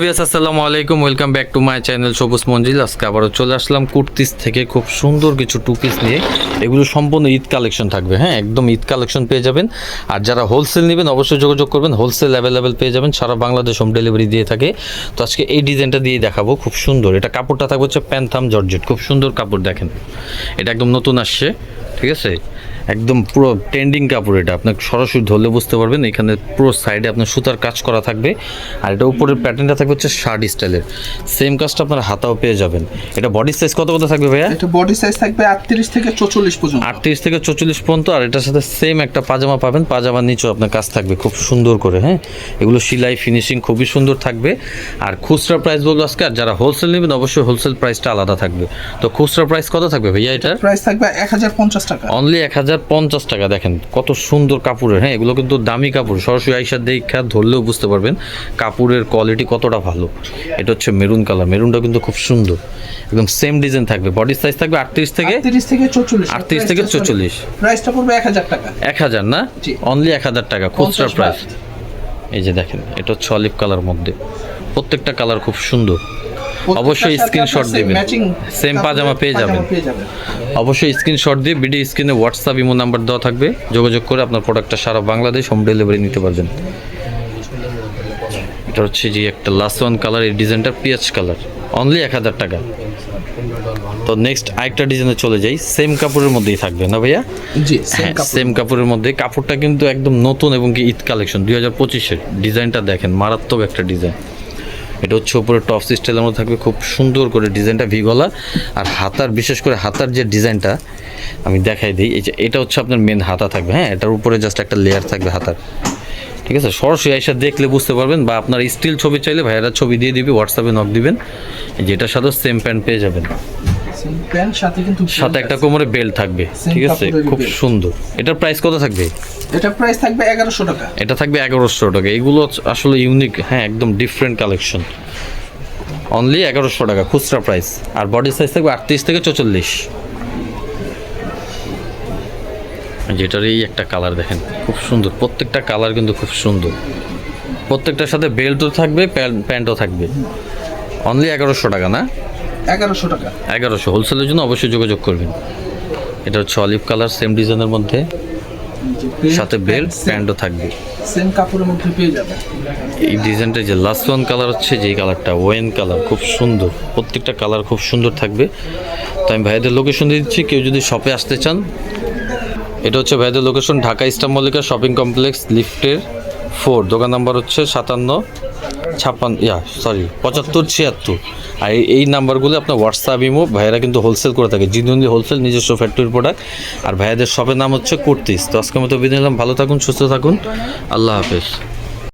আসসালামু আলাইকুম। Welcome back to my channel Sabuj Manzil. আজকে আবারও চলে আসলাম কুর্তিস থেকে খুব সুন্দর কিছু টু পিস নিয়ে। এগুলো সম্পূর্ণ ঈদ কালেকশন থাকবে হ্যাঁ একদম ঈদ কালেকশন পেয়ে যাবেন। আর যারা হোলসেল নেবেন, অবশ্যই যোগাযোগ করবেন। হোলসেল অ্যাভেলেবেল পেয়ে যাবেন, সারা বাংলাদেশ হোম ডেলিভারি দিয়ে থাকে। তো আজকে এই ডিজাইনটা দিয়ে দেখাবো, খুব সুন্দর। এটা কাপড়টা থাকবে হচ্ছে প্যান্থাম জর্জেট খুব সুন্দর কাপড় দেখেন। এটা একদম নতুন আসছে, ঠিক আছে? একদম পুরো ট্রেন্ডিং কাপড় এটা। আপনাকে সরাসরি ধরলে বুঝতে পারবেন এখানে পুরো সাইডে আপনার সুতার কাজ করা থাকবে আর এটা উপরের প্যাটার্নটা থাকবে হচ্ছে শার্ট স্টাইলের সেম কাজটা আপনার হাতাও পেয়ে যাবেন। এটা বডি সাইজ কত কত থাকবে ভাইয়া? এটা বডি সাইজ থাকবে আটত্রিশ থেকে চৌচল্লিশ পর্যন্ত। আটত্রিশ থেকে চল্লিশ পর্যন্ত আর এটার সাথে সেম একটা পাজামা পাবেন। পাজামার নিচেও আপনার কাজ থাকবে খুব সুন্দর করে হ্যাঁ? এগুলো সেলাই ফিনিশিং খুবই সুন্দর থাকবে। আর খুচরা প্রাইস বলব আজকে আর যারা হোলসেল নেবেন অবশ্যই হোলসেল প্রাইসটা আলাদা থাকবে। তো খুচরা প্রাইস কত থাকবে ভাইয়া এটার? প্রাইস থাকবে এক হাজার পঞ্চাশ টাকা। অনলি এক হাজার পঞ্চাশ টাকা দেখেন কত সুন্দর কাপড়ের হ্যাঁ এগুলো কিন্তু দামি কাপড় সরাসরি আইসার দেখা ধরলেও বুঝতে পারবেন কাপড়ের কোয়ালিটি কতটা ভালো। এটা হচ্ছে মেরুন কালার মেরুনটা কিন্তু খুব সুন্দর একদম সেম ডিজাইন থাকবে। বডি সাইজ থাকবে আটত্রিশ থেকে? আটত্রিশ থেকে চৌচল্লিশ। 38 থেকে 44 প্রাইসটা পড়বে এক হাজার টাকা। এক হাজার না? অনলি এক হাজার টাকা খুচরা প্রাইস এই যে দেখেন এটা হচ্ছে অলিভ কালার মধ্যে। প্রত্যেকটা কালার খুব সুন্দর। অবশ্যই স্ক্রিনশট দিবেন। সেম পাজামা পেয়ে যাবেন। অবশ্যই স্ক্রিনশট দিয়ে ভিডিও স্ক্রিনে হোয়াটসঅ্যাপ ইমো নাম্বার দেওয়া থাকবে। যোগাযোগ করে আপনার প্রোডাক্টটা সারা বাংলাদেশ হোম ডেলিভারি নিতে পারবেন। এটা হচ্ছে যে একটা লাস্ট ওয়ান কালার এই ডিজাইনটা পিঁয়াজ কালার অনলি এক হাজার টাকা। তো নেক্সট আরেকটা ডিজাইনে চলে যাই। সেম কাপড়ের মধ্যেই থাকবে না ভাইয়া? জি হ্যাঁ সেম কাপড়ের মধ্যে। কাপড়টা কিন্তু একদম নতুন এবং কি ঈদ কালেকশন দুই হাজার পঁচিশের। ডিজাইনটা দেখেন মারাত্মক একটা ডিজাইন এটা হচ্ছে উপরে টপ স্টাইলের মধ্যে থাকবে, খুব সুন্দর করে ডিজাইনটা ভিগলা। আর হাতার, বিশেষ করে হাতার যে ডিজাইনটা, আমি দেখাই দিই, এই যে এটা হচ্ছে আপনার মেন হাতা থাকবে হ্যাঁ? এটার উপরে জাস্ট একটা লেয়ার থাকবে হাতার। ঠিক আছে? সরাসরি এসে দেখলে বুঝতে পারবেন, বা আপনার স্টিল ছবি চাইলে ভাইয়ারা ছবি দিয়ে দিবি হোয়াটসঅ্যাপে নক দিবেন যেটার সাথে সেম প্যান্ট পেয়ে যাবেন। প্যান্ট সাথে কিন্তু সাথে একটা কোমরে বেল্ট থাকবে ঠিক আছে? খুব সুন্দর। এটার প্রাইস কত থাকবে? এটা প্রাইস থাকবে এগারোশো টাকা। এটা থাকবে এগারোশো টাকা। এগুলো আসলে ইউনিক হ্যাঁ একদম ডিফারেন্ট কালেকশন অনলি এগারোশো টাকা খুচরা প্রাইস আর বডি সাইজ থাকবে আটত্রিশ থেকে চৌচল্লিশ। যেটার এই একটা কালার দেখেন খুব সুন্দর। প্রত্যেকটা কালার কিন্তু খুব সুন্দর। প্রত্যেকটার সাথে বেল্টও থাকবে প্যান্ট- প্যান্টও থাকবে। অনলি এগারোশো টাকা না? এগারোশো টাকা। এগারোশো। হোলসেলের জন্য অবশ্যই যোগাযোগ করবেন। এটা হচ্ছে অলিভ কালার সেম ডিজাইনের মধ্যে। সাথে বেল্ট প্যান্টও থাকবে। সেম কাপড়ের মধ্যে পেয়ে যাবেন। এই ডিজাইনটা যে লাস্ট ওয়ান কালার হচ্ছে যেই কালারটা ওয়েন কালার খুব সুন্দর। প্রত্যেকটা কালার খুব সুন্দর থাকবে। তো আমি ভাইদের লোকেশন দিয়ে দিচ্ছি কেউ যদি শপে আসতে চান এটা হচ্ছে ভাইদের location Dhaka Eastern Mallika shopping complex লিফটের ফোর। দোকান নাম্বার হচ্ছে সাতান্ন ছাপ্পান্ন, ইয়া সরি পঁচাত্তর, ছিয়াত্তর। আর এই- নাম্বারগুলো আপনার হোয়াটসঅ্যাপ ইমো ভাইয়েরা কিন্তু হোলসেল করে থাকে। জিনুনি হোলসেল নিজস্ব ফ্যাক্টরির প্রোডাক্ট আর ভাইয়াদের শপের নাম হচ্ছে কুর্তিস। তো আজকের মতো বিদায় নিলাম। ভালো থাকুন, সুস্থ থাকুন। আল্লাহ হাফেজ।